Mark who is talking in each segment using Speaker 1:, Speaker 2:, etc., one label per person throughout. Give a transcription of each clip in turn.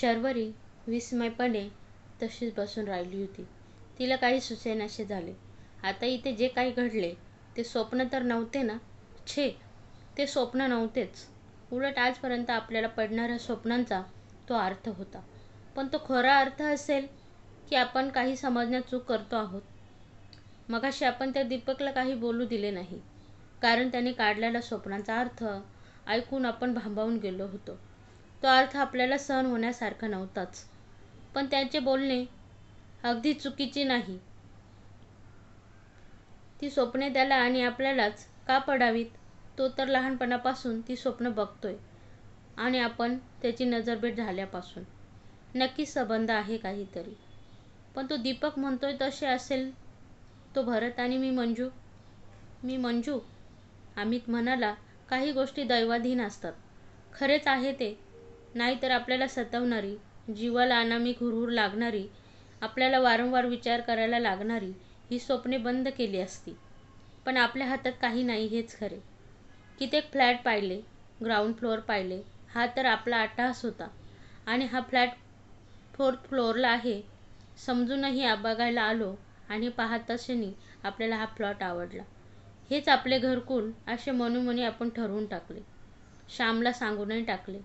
Speaker 1: शर्वरी विस्मयपणे तशीच बसून राहिली होती. तिला काही सुचेनासे झाले. आता इथे जे काही घडले ते स्वप्न तर नव्हते ना? छे! ते स्वप्न नव्हतेच. उलट आजपर्यंत आपल्याला पडणाऱ्या स्वप्नांचा तो अर्थ होता. पण तो खरा अर्थ असेल की आपण काही समजण्यात चूक करतो आहोत? मगाशी आपण त्या दीपकला काही बोलू दिले नाही. कारण त्याने काढलेला स्वप्नांचा अर्थ ऐकून आपण भांबावून गेलो होतो. तो अर्थ आपल्याला सहन होण्यासारखा नव्हताच. पण त्यांचे बोलणे अगदी चुकीचे नाही. ती स्वप्ने त्याला आणि आपल्यालाच का पडावीत? तो तर लहानपणापासून ती स्वप्न बघतोय आणि आपण त्याची नजरभेट झाल्यापासून. नक्कीच संबंध आहे काहीतरी. पण तो दीपक म्हणतोय तसे असेल तो भरत आणि मी मंजू. मी मंजू? अमित म्हणाला काही गोष्टी दैवाधीन असतात. खरेच आहे ते. नाहीतर आपल्याला सतावणारी, जीवाला अनामिक हुरहुर लागणारी, आपल्याला वारंवार विचार करायला लागणारी ही स्वप्ने बंद केली असती. पण आपल्या हातात काही नाही हेच खरे. कित्येक फ्लॅट पाहिले. ग्राउंड फ्लोअर पाहिले. हा तर आपला अट्टहास होता आणि हा फ्लॅट फोर्थ फ्लोअरला आहे समजूनही बघायला आलो आणि पाहताशनी आपल्याला हा प्लॉट आवडला. हेच आपले घरकुल असे मनोमनी आपण ठरवून टाकले. श्यामला सांगूनही टाकले.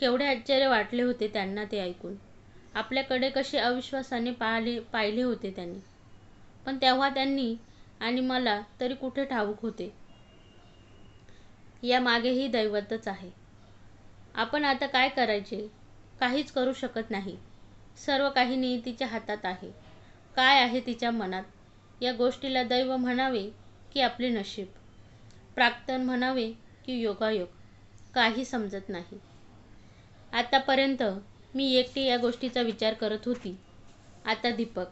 Speaker 1: केवढे आश्चर्य वाटले होते त्यांना ते ऐकून. आपल्याकडे कसे अविश्वासाने पाहिले पाहिले होते त्यांनी. पण तेव्हा त्यांनी आणि मला तरी कुठे ठाऊक होते. या मागेही दैवतच आहे. आपण आता काय करायचे? काहीच करू शकत नाही. सर्व काही नियतीच्या हातात आहे. काय आहे तिच्या मनात? या गोष्टीला दैव म्हणावे की आपले नशीब? प्राक्तन म्हणावे की योगायोग? काही समजत नाही. आतापर्यंत मी एकटी या गोष्टीचा विचार करत होती. आता दीपक,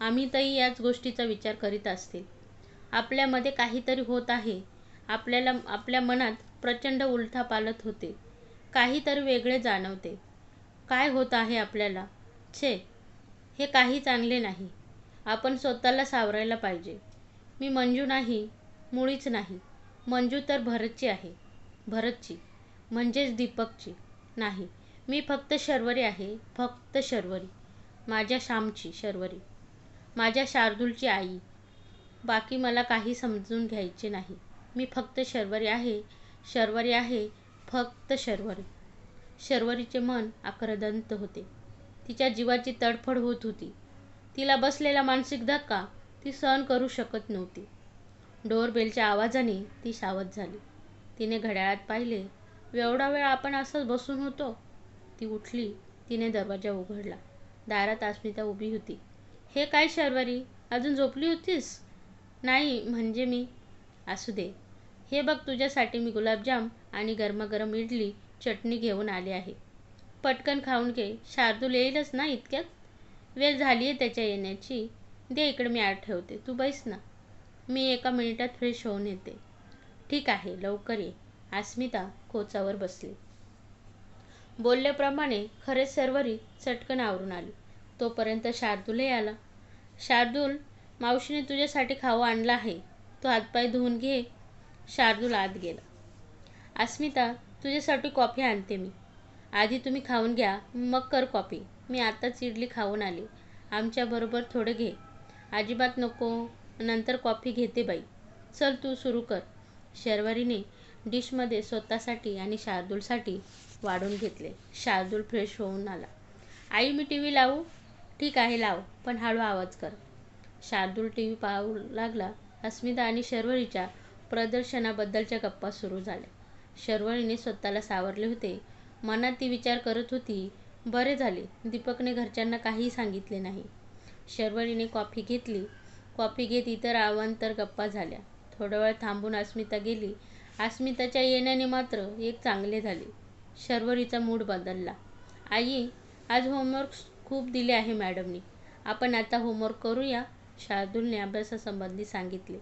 Speaker 1: अमितही याच गोष्टीचा विचार करीत असतील. आपल्यामध्ये काहीतरी होत आहे. आपल्याला आपल्या मनात प्रचंड उलथापालथ होते. काहीतरी वेगळे जाणवते. काय होत आहे आपल्याला? छे! हे काही चांगले नाही. आपण स्वतःला सावरायला पाहिजे. मी मंजू नाही. मुळीच नाही. मंजू तर भरतची आहे. भरतची. म्हणजेच दीपकची. नाही. मी फक्त शर्वरी आहे. फक्त शर्वरी. माझ्या श्यामची शर्वरी. माझ्या शार्दूलची आई. बाकी मला काही समजून घ्यायचे नाही. मी फक्त शर्वरी आहे. शर्वरी आहे. फक्त शर्वरी. शर्वरीचे मन आक्रदंत होते. तिच्या जीवाची तडफड होत होती. तिला बसलेला मानसिक धक्का ती सहन करू शकत नव्हती. डोअरबेलच्या आवाजाने ती सावध झाली. तिने घड्याळात पाहिले. एवढा वेळ आपण असंच बसून होतो? ती उठली. तिने दरवाजा उघडला. दारात अस्मिता उभी होती. हे काय शर्वरी? अजून झोपली होतीस? नाही म्हणजे मी. असू दे. हे बघ तुझ्यासाठी मी गुलाबजाम आणि गरमागरम इडली चटणी घेऊन आले आहे. पटकन खाऊन घे. शार्दूल येईलच ना इतक्यात? वेळ झाली आहे त्याच्या येण्याची. दे इकडे मी ठेवते. तू बैस ना. मी एका मिनिटात फ्रेश होऊन येते. ठीक आहे. लवकर ये. अस्मिता कोचावर बसली. बोलल्याप्रमाणे खरेच शर्वरी चटकन आवरून आली. तोपर्यंत शार्दूलही आला. शार्दूल, मावशीने तुझ्यासाठी खाऊ आणला आहे. तू हातपाय धुवून घे. शार्दूल आत गेला. अस्मिता, तुझ्यासाठी कॉफी आणते मी. आधी तुम्ही खाऊन घ्या. मग कर कॉफी. मी आत्ताच इडली खाऊन आली आमच्याबरोबर थोडं घे. अजिबात नको. नंतर कॉफी घेते बाई. चल तू सुरू कर. शर्वरीने डिशमध्ये स्वतःसाठी आणि शार्दूलसाठी वाढून घेतले. शार्दूल फ्रेश होऊन आला. आई मी टी व्ही लावू? ठीक आहे लाव. पण हळू आवाज कर. शार्दूल टीव्ही पाहू लागला. अस्मिता आणि शर्वरीच्या प्रदर्शनाबद्दलच्या गप्पा सुरू झाल्या. शर्वरीने स्वतःला सावरले होते. मनात ती विचार करत होती बरे झाले दीपकने घरच्यांना काहीही सांगितले नाही. शर्वरीने कॉफी घेतली. कॉफी घेत इतर आवांतर गप्पा झाल्या. थोडावेळ थांबून अस्मिता गेली. अस्मिताच्या येण्याने मात्र एक चांगले झाले. शर्वरीचा मूड बदलला. आई, आज होमवर्क खूप दिले आहे मॅडमनी. आपण आता होमवर्क करूया शार्दूलने अभ्यासासंबंधी सांगितले.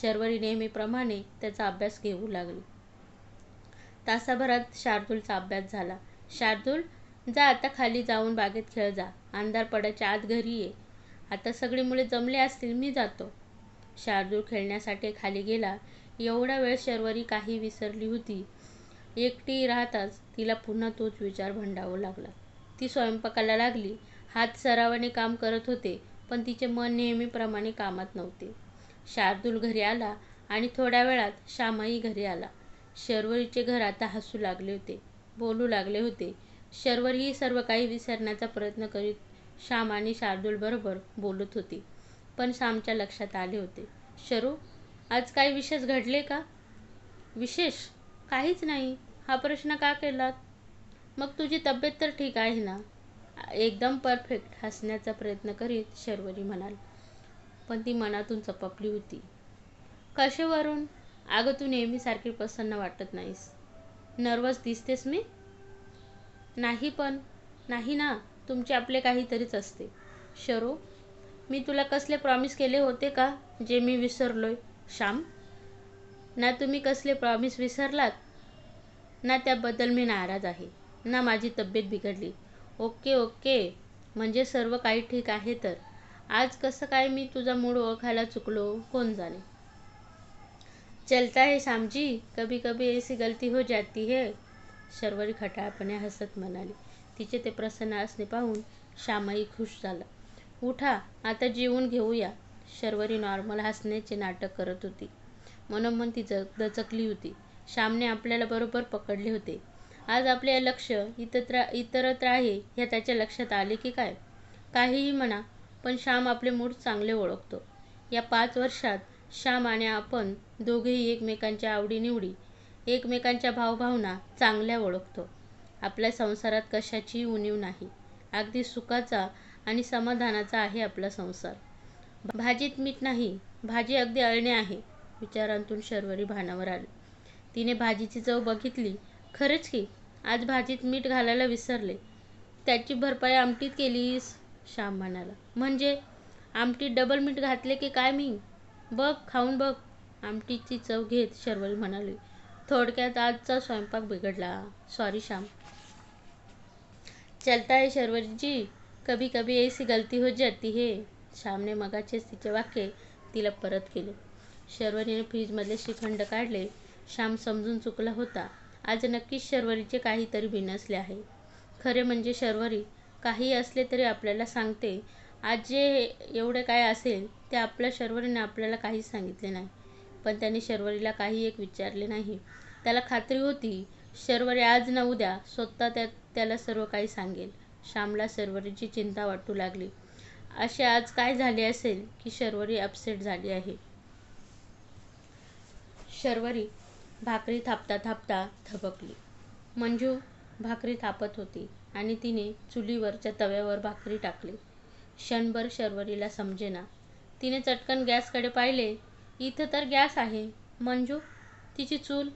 Speaker 1: शर्वरी नेहमीप्रमाणे त्याचा अभ्यास घेऊ लागली. तासाभरात शार्दूलचा अभ्यास झाला. शार्दूल, जा आता खाली जाऊन बागेत खेळ जा. अंधार पडायच्या आत घरी ये. आता सगळी मुले जमले असतील. मी जातो. शार्दूल खेळण्यासाठी खाली गेला. एवढा वेळ शर्वरी काही विसरली होती. एकटी राहताच तिला पुन्हा तोच विचार भंडावा लागला. ती स्वयंपाकाला लागली. हात सरावाने काम करत होते पण तिचे मन नेहमीप्रमाणे कामात नव्हते. शार्दूल घरी आला आणि थोड्या वेळात श्यामाही घरी आला. शर्वरीचे घर आता हसू लागले होते बोलू लागले होते. शर्वरी सर्व काही विसरण्याचा प्रयत्न करीत श्याम आणि शार्दूलबरोबर बोलत होती पण श्यामच्या लक्षात आले होते. शरू आज काही विशेष घडले का? विशेष? काहीच नाही. हा प्रश्न का केलात? मग तुझी तब्येत तर ठीक आहे ना? एकदम परफेक्ट हसण्याचा प्रयत्न करीत शर्वरी म्हणाल. पण ती मनातून चपपली होती. कशावरून अगं तू नेहमीसारखी प्रसन्न वाटत नाहीस. नर्वस दिसतेस मी? नाही पण नाही ना? तुमचे आपले काहीतरीच असते. शरो मी तुला कसले प्रॉमिस केले होते का? जे मी विसरलोय. श्याम ना तुम्ही कसले प्रॉमिस विसरलात? ना त्याबद्दल मी नाराज आहे. ना माझी तब्येत बिघडली. Okay okay. म्हणजे सर्व काही ठीक आहे तर. आज कसं काय मी तुझा मूड ओळखायला चुकलो? कोण जाणे? चलता है श्यामजी. कभी कभी ऐसी गलती हो जाती है. शर्वरी खटाळपणे हसत म्हणाली. तिचे ते प्रसन्न असणे पाहून श्यामही खुश झाला. उठा आता जेवून घेऊया. शर्वरी नॉर्मल हसण्याचे नाटक करत होती. मनोमन ती ज दचकली होती. श्यामने आपल्याला बरोबर पकडले होते. आज आपले लक्ष इतत्र इतरत्र आहे हे त्याच्या लक्षात आले की काय? काहीही म्हणा पण श्याम आपले मूड चांगले ओळखतो. या पाच वर्षात श्याम आणि आपण दोघेही एकमेकांच्या आवडीनिवडी एकमेकांच्या भावभावना चांगल्या ओळखतो. आपल्या संसारात कशाचीही उणीव नाही. अगदी सुखाचा आणि समाधानाचा आहे आपला संसार. भाजीत मीठ नाही भाजी अगदी अळणे आहे विचारांतून शर्वरी भानावर आली. तिने भाजीची चव बघितली. खरंच की? आज भाजीत मीठ घालायला विसरले. त्याची भरपाई आमटीत केलीस? श्याम म्हणाला. म्हणजे? आमटीत डबल मीठ घातले की काय मी? बघ खाऊन बघ. आमटीची चव घेत शर्वरी म्हणाली. थोडक्यात आजचा स्वयंपाक बिघडला. सॉरी श्याम. चलता है शर्वरी जी कभी कभी ऐसी गलती हो जाती है. श्यामने मगाचेच तिचे वाक्य तिला परत केले. शर्वरीने फ्रीजमधले श्रीखंड काढले. श्याम समजून चुकला होता. आज नक्कीच शर्वरीचे काहीतरी बिनसले आहे. खरे म्हणजे शर्वरी काही असले तरी आपल्याला सांगते. आज जे एवढे काय असेल ते आपल्या शर्वरीने आपल्याला काहीच सांगितले नाही. पण त्याने शर्वरीला काही एक विचारले नाही. त्याला खात्री होती शर्वरी आज न उद्या स्वतः त्या त्याला सर्व काही सांगेल. श्यामला शर्वरीची चिंता वाटू लागली. असे आज काय झाले असेल की शर्वरी अपसेट झाली आहे? शर्वरी भाकरी थापता थापता थबकली. मंजू भाकरी थापत होती आणि तिने चुलीवरच्या तव्यावर भाकरी टाकली. क्षणभर शर्वरीला समजेना. तिने चटकन गॅसकडे पाहिले. इथं तर गॅस आहे. मंजू तिची चूल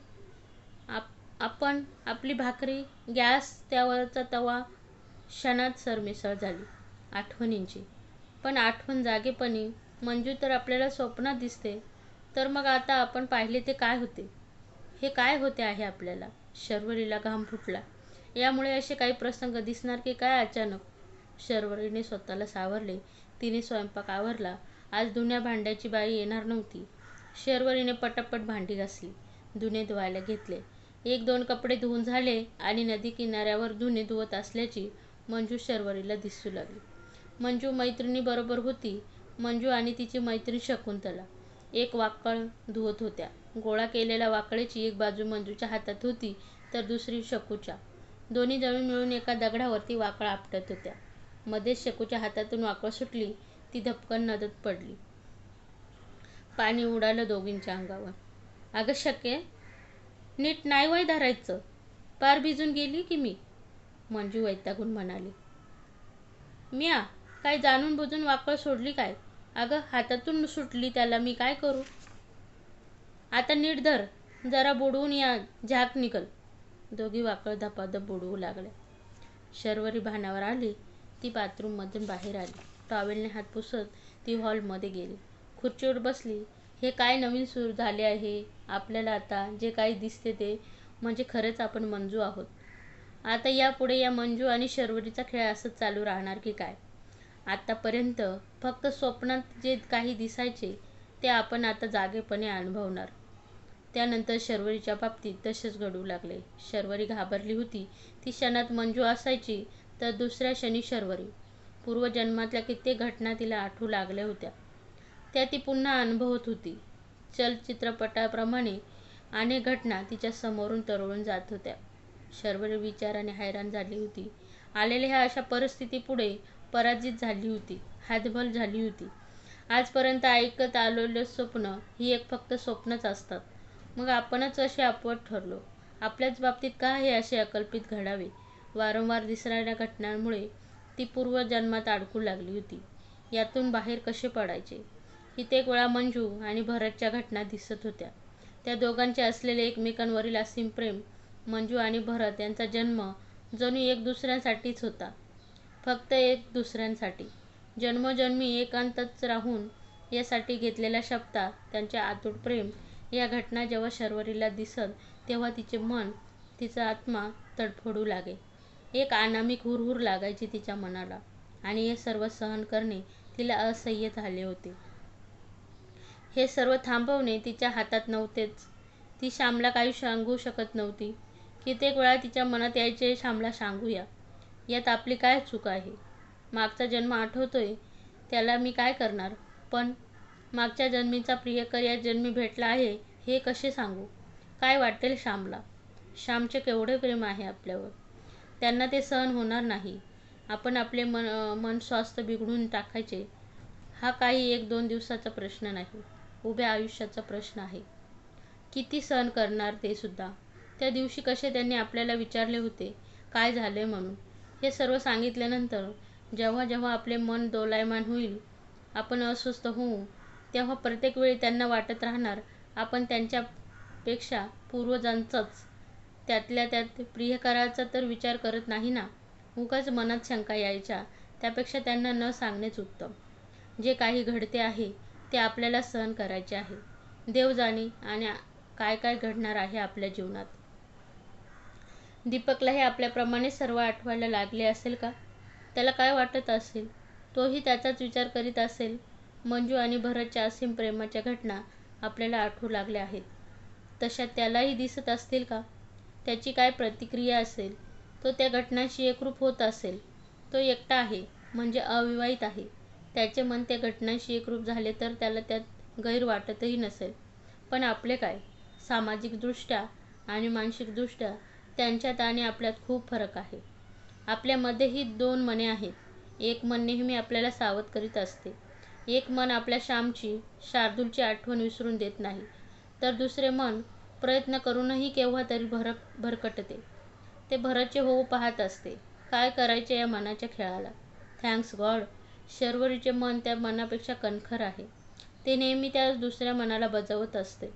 Speaker 1: आप आपण आपली भाकरी गॅस त्यावरचा तवा क्षणात सरमिसळ झाली. आठवणींची. पण आठवण जागेपणी मंजू तर आपल्याला स्वप्नात दिसते. तर मग आता आपण पाहिले ते काय होते? हे काय होते आहे आपल्याला? शर्वरीला घाम फुटला. यामुळे असे काही प्रसंग दिसणार की काय अचानक? शर्वरीने स्वतःला सावरले. तिने स्वयंपाक आवरला. आज धुण्या भांड्याची बाई येणार नव्हती. शर्वरीने पटापट भांडी घासली. धुणे धुवायला घेतले. एक दोन कपडे धुवून झाले आणि नदी किनाऱ्यावर धुणे धुवत असल्याची मंजू शर्वरीला दिसू लागली. मंजू मैत्रिणी बरोबर होती. मंजू आणि तिची मैत्रीण शकुंतला. एक वाकळ धुवत होत्या. गोळा केलेल्या वाकळीची एक बाजू मंजूच्या हातात होती तर दुसरी शकूच्या. दोन्ही जणून मिळून एका दगडावरती वाकळ आपटत होत्या. मध्येच शकूच्या हातातून वाकळ सुटली ती धपकन नदत पडली. पाणी उडालं दोघींच्या अंगावर. अगं शक्य नीट नाही वय धरायचं. पार भिजून गेली की मी? मंजू वैतागून म्हणाली. मिया काय जाणून बुजून वाकळ सोडली काय? अगं हातातून सुटली त्याला मी काय करू? आता नीट धर. जरा बुडवून या. झाक निकल. दोघी वाकळ धपाधप बुडवू लागल्या. शर्वरी भानावर आली. ती बाथरूममधून बाहेर आली. टॉवेलने हात पुसत ती हॉलमध्ये गेली. खुर्चीवर बसली. हे काय नवीन सुरू झाले आहे? आपल्याला आता जे काही दिसते ते म्हणजे खरंच आपण मंजू आहोत. आता यापुढे या मंजू आणि शर्वरीचा खेळ असंच चालू राहणार की काय? आत्तापर्यंत फक्त स्वप्नात जे काही दिसायचे ते आपण आता जागेपणे अनुभवणार. त्यानंतर शर्वरीच्या बाबतीत तसेच घडू लागले. शर्वरी घाबरली होती. ती क्षणात मंजू असायची तर दुसऱ्या क्षणी शर्वरी. पूर्वजन्मातल्या कित्येक घटना तिला आठवू लागल्या होत्या. त्या ती पुन्हा अनुभवत होती. चलचित्रपटाप्रमाणे अनेक घटना तिच्या समोरून तरळून जात होत्या. शर्वरी विचाराने हैराण झाली होती. आलेल्या ह्या अशा परिस्थितीपुढे पराजित झाली होती हातबल झाली होती. आजपर्यंत ऐकत आलेलं स्वप्न ही एक फक्त स्वप्नच असतात. मग आपणच असे अपवत ठरलो. आपल्याच बाबतीत का हे असे अकल्पित घडावे? वारंवार दिसणाऱ्या घटनांमुळे ती पूर्वजन्मात अडकू लागली होती. यातून बाहेर कसे पडायचे? कित्येक वेळा मंजू आणि भरतच्या घटना दिसत होत्या. त्या दोघांचे असलेले एकमेकांवरील असीम प्रेम मंजू आणि भरत यांचा जन्म जणू एक दुसऱ्यांसाठीच होता. फक्त एक दुसऱ्यांसाठी. जन्मोजन्मी एकांतच राहून यासाठी घेतलेल्या शब्दा त्यांचे आतूट प्रेम या घटना जेव्हा शर्वरीला दिसत तेव्हा तिचे मन तिचा आत्मा तडफडू लागे. एक अनामिक हुरहुर लागायची तिच्या मनाला आणि हे सर्व सहन करणे तिला असह्य झाले होते. हे सर्व थांबवणे तिच्या हातात नव्हतेच. ती श्यामला काही सांगू शकत नव्हती. कित्येक वेळा तिच्या मनात यायचे श्यामला सांगूया. यात आपली काय चूक आहे? मागचा जन्म आठवतोय. त्याला मी काय करणार? पण मागच्या जन्मीचा प्रियकर या जन्मी भेटला आहे हे कसे सांगू? काय वाटेल श्यामला? श्यामचे केवढे प्रेम आहे आपल्यावर. त्यांना ते सहन होणार नाही. आपण आपले मन मन स्वास्थ्य बिघडून टाकायचे. हा काही एक दोन दिवसाचा प्रश्न नाही. उभ्या आयुष्याचा प्रश्न आहे. किती सहन करणार ते सुद्धा? त्या दिवशी कसे त्यांनी आपल्याला विचारले होते काय झाले म्हणून? हे सर्व सांगितल्यानंतर जेव्हा जेव्हा आपले मन दोलायमान होईल आपण अस्वस्थ होऊ तेव्हा प्रत्येक वेळी त्यांना वाटत राहणार आपण त्यांच्यापेक्षा पूर्वजांचाच त्यातल्या त्यात प्रियकराचा तर विचार करत नाही ना? उगाच मनात शंका यायच्या त्यापेक्षा त्यांना न सांगणेच उत्तम. जे काही घडते आहे ते आपल्याला सहन करायचे आहे. देव जाणे आणि काय काय घडणार आहे आपल्या जीवनात. दीपकला हे आपल्याप्रमाणे सर्व आठवायला लागले असेल का? त्याला काय वाटत असेल? तोही त्याचाच विचार करीत असेल? मंजू आणि भरतच्या असीम प्रेमाच्या घटना आपल्याला आठवू लागल्या आहेत. तशा त्यालाही दिसत असतील का? त्याची काय प्रतिक्रिया असेल? तो त्या घटनांशी एकरूप होत असेल? तो एकटा आहे म्हणजे अविवाहित आहे. त्याचे मन त्या घटनांशी एकरूप झाले तर त्याला त्यात गैर वाटतही नसेल. पण आपले काय? सामाजिकदृष्ट्या आणि मानसिकदृष्ट्या त्यांच्यात आणि आपल्यात खूप फरक आहे. आपल्यामध्येही दोन मने आहेत. एक मन नेहमी आपल्याला सावध करीत असते. एक मन आपल्या श्यामची शार्दूलची आठवण विसरून देत नाही. तर दुसरे मन प्रयत्न करूनही केव्हा तरी भरक भरकटते. ते भरतचे होऊ पाहत असते. काय करायचे या मनाच्या खेळाला? थँक्स गॉड शर्वरीचे मन त्या मनापेक्षा कणखर आहे. ते नेहमी त्या दुसऱ्या मनाला बजावत असते.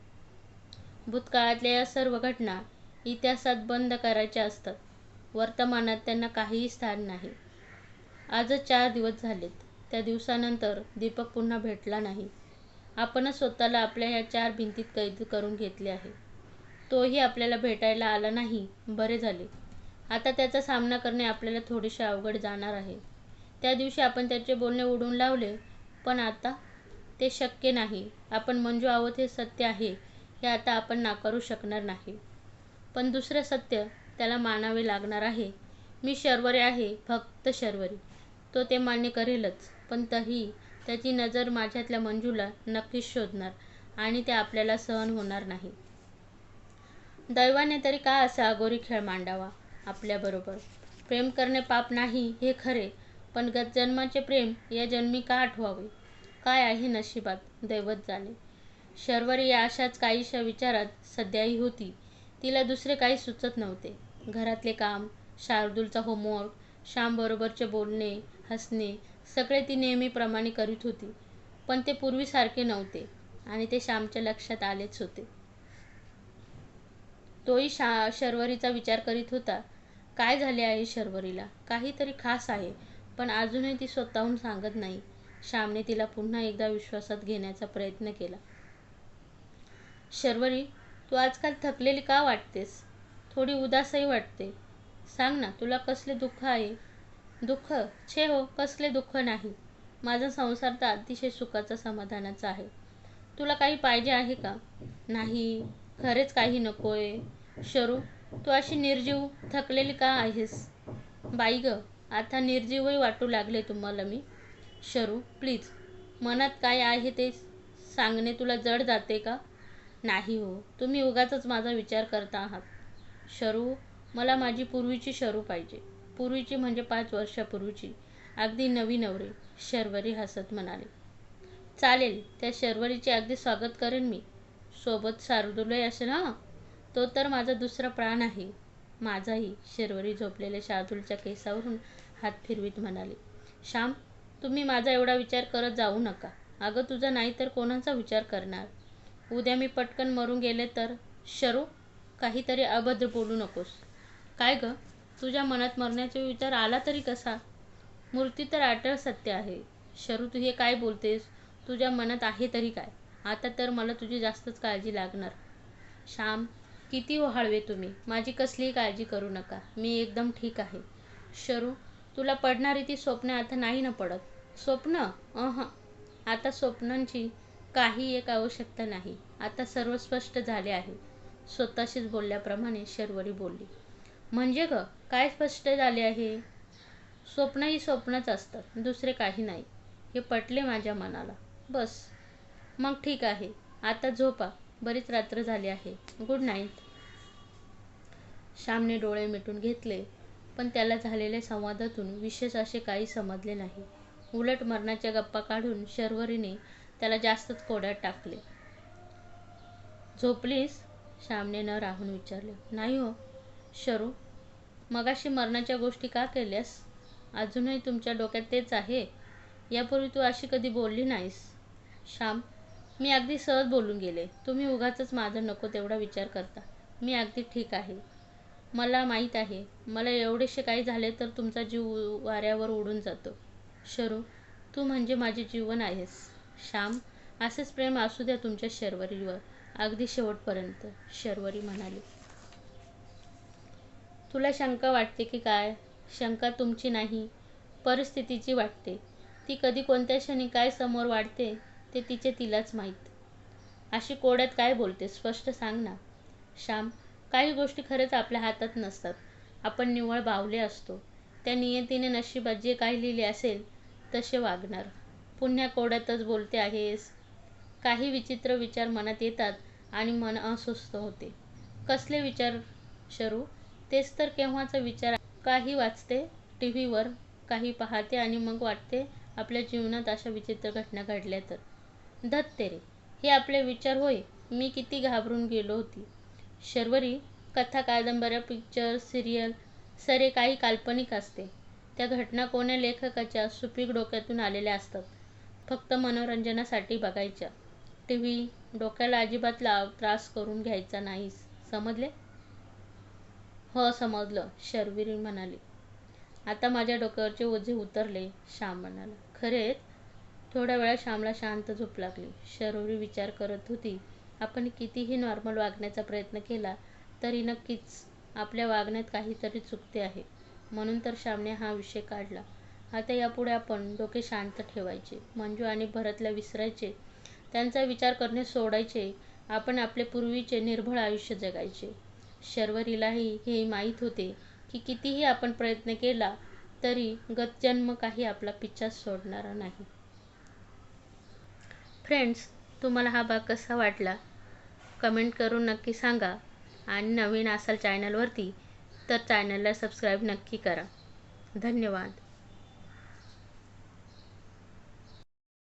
Speaker 1: भूतकाळातल्या या सर्व घटना इतिहासात बंद करायच्या असतात. वर्तमानात त्यांना काहीही स्थान नाही. आजच चार दिवस झालेत. त्या दिवसानंतर दीपक पुन्हा भेटला नाही. आपणच स्वतःला आपल्या या चार भिंतीत कैद करून घेतले आहे. तोही आपल्याला भेटायला आला नाही. बरे झाले. आता त्याचा सामना करणे आपल्याला थोडेसे अवघड जाणार आहे. त्या दिवशी आपण त्याचे बोलणे उडून लावले पण आता ते शक्य नाही. आपण मंजू आहोत हे सत्य आहे हे आता आपण नाकारू शकणार नाही. पण दुसरे सत्य त्याला मानावे लागणार आहे. मी शर्वरी आहे फक्त शर्वरी. तो ते मान्य करेलच पण तरीही त्याची नजर माझ्यातल्या मंजूला नक्कीच शोधणार आणि ते आपल्याला सहन होणार नाही. दैवाने तरी का असा अगोरी खेळ मांडावा? आपल्याबरोबर प्रेम करणे पाप नाही हे खरे पण गतजन्माचे प्रेम या जन्मी का आठवावे? काय आहे नशिबात दैवत जाणे? शर्वरी या अशाच काहीशा विचारात सध्याही होती. तिला दुसरे काही सुचत नव्हते. घरातले काम शार्दूलचा होमवर्क श्यामबरोबरचे बोलणे हसणे सगळे ती नेहमीप्रमाणे करीत होती. पण ते पूर्वीसारखे नव्हते आणि ते श्यामच्या लक्षात आलेच होते. तोही शा शर्वरीचा विचार करीत होता काय झाले आहे शर्वरीला? काहीतरी खास आहे पण अजूनही ती स्वतःहून सांगत नाही. श्यामने तिला पुन्हा एकदा विश्वासात घेण्याचा प्रयत्न केला. शर्वरी तू आजकाल थकलेली का वाटतेस? थोडी उदासही वाटते. सांग ना तुला कसले दुःख आहे? दुःख? छे हो कसले दुःख नाही. माझा संसार तर अतिशय सुखाचा समाधानाचा आहे. तुला काही पाहिजे आहे का? नाही खरेच काही नकोय. शरू तू अशी निर्जीव थकलेली का आहेस? बाई ग आता निर्जीवही वाटू लागले तुम्हाला मी. शरू प्लीज मनात काय आहे ते सांगणे तुला जड जाते का? नाही हो तुम्ही उगाचच माझा विचार करता आहात. शरू मला माझी पूर्वीची शरू पाहिजे. पूर्वीची म्हणजे पाच वर्षापूर्वीची. अगदी नवी नवरी शर्वरी हसत म्हणाले. चालेल त्या शर्वरीचे अगदी स्वागत करेन मी. सोबत शार्दूलही असेल हां? तो तर माझा दुसरा प्राण आहे. माझाही शर्वरी झोपलेल्या शार्दूलच्या केसावरून हात फिरवीत म्हणाले. श्याम तुम्ही माझा एवढा विचार करत जाऊ नका. अगं तुझा नाही तर कोणाचा विचार करणार? उद्या मी पटकन मरून गेले तर? शरू काहीतरी अभद्र बोलू नकोस. काय गं? तुझ्या मनात मरण्याचा विचार आला तरी कसा? मूर्ती तर अटळ सत्य आहे. शरू तू हे काय बोलतेस? तुझ्या मनात आहे तरी काय? आता तर मला तुझी जास्तच काळजी लागणार. श्याम किती ओहाळवे तुम्ही? माझी कसलीही काळजी करू नका. मी एकदम ठीक आहे. शरू तुला पडणारी ती स्वप्न आता नाही ना पडत. स्वप्न? अह. आता स्वप्नांची काही एक आवश्यकता नाही. आता सर्व स्पष्ट झाले आहे. स्वतःशीच बोलल्याप्रमाणे शर्वरी बोलली. म्हणजे ग काय स्पष्ट झाले आहे? स्वप्न ही स्वप्नच असतात दुसरे काही नाही. हे पटले माझ्या मनाला. बस. मग ठीक आहे. आता झोपा. बरीच रात्र झाली आहे. गुड नाईट श्यामने डोळे मिटून घेतले पण त्याला झालेल्या संवादातून विशेष असे काही समजले नाही. उलट मरणाच्या गप्पा काढून शर्वरीने त्याला जास्तच कोड्यात टाकले. झोपलीस? श्यामने न राहून विचारले. नाही हो. शरू. मगाशी मरणाच्या गोष्टी का केल्यास? अजूनही तुमच्या डोक्यात तेच आहे. यापूर्वी तू अशी कधी बोलली नाहीस. श्याम मी अगदी सहज बोलून गेले. तुम्ही उगाचच माझं नको तेवढा विचार करता. मी अगदी ठीक आहे. मला माहीत आहे. मला एवढेसे काही झाले तर तुमचा जीव वाऱ्यावर उडून जातो. शरू तू म्हणजे माझे जीवन आहेस. श्याम असेच प्रेम असू द्या तुमच्या शर्वरीवर. अगदी शेवटपर्यंत. शर्वरी म्हणाली. तुला शंका वाटते की काय? शंका तुमची नाही परिस्थितीची वाटते. ती कधी कोणत्या क्षणी काय समोर वाढते ते तिचे तिलाच माहीत. अशी कोड्यात काय बोलते? स्पष्ट सांग ना. श्याम काही गोष्टी खरंच आपल्या हातात नसतात. आपण निव्वळ बावले असतो. त्या नियतीने नशिबात जे काही लिहिले असेल तसे वागणार. पुन्हा कोड्यातच बोलते आहेस. काही विचित्र विचार मनात येतात आणि मन अस्वस्थ होते. कसले विचार शरू? तेच तर केव्हाचा विचार काही वाचते टी व्हीवर काही पाहते आणि मग वाटते आपल्या जीवनात अशा विचित्र घटना घडल्या तर. धत्तेरे हे आपले विचार होय मी किती घाबरून गेलो होती. शर्वरी कथा कादंबऱ्या पिक्चर सिरियल सरे काही काल्पनिक असते. त्या घटना कोण्या लेखकाच्या सुपीक डोक्यातून आलेल्या असतात. फक्त मनोरंजनासाठी बघायच्या. टी व्ही डोक्याला अजिबात लाव त्रास करून घ्यायचा नाहीस. समजले? हो समजलं शर्विरी म्हणाली. आता माझ्या डोक्यावरचे ओझे उतरले श्याम म्हणाला. खरेच? थोड्या वेळा श्यामला शांत झोप लागली. शर्वरी विचार करत होती आपण कितीही नॉर्मल वागण्याचा प्रयत्न केला तरी नक्कीच आपल्या वागण्यात काहीतरी चुकते आहे. म्हणून तर श्यामने हा विषय काढला. आता यापुढे आपण डोके शांत ठेवायचे मंजू आणि भरतला विसरायचे त्यांचा विचार करणे सोडायचे आपण आपले पूर्वीचे निर्भळ आयुष्य जगायचे. शर्वरीलाही हे माहीत होते की कितीही आपण प्रयत्न केला तरी गतजन्म काही आपला पिच्छा सोडणारा नाही. फ्रेंड्स तुम्हाला हा भाग कसा वाटला? कमेंट करून नक्की सांगा. आणि नवीन असाल चॅनलवरती तर चॅनलला सबस्क्राईब नक्की करा. धन्यवाद.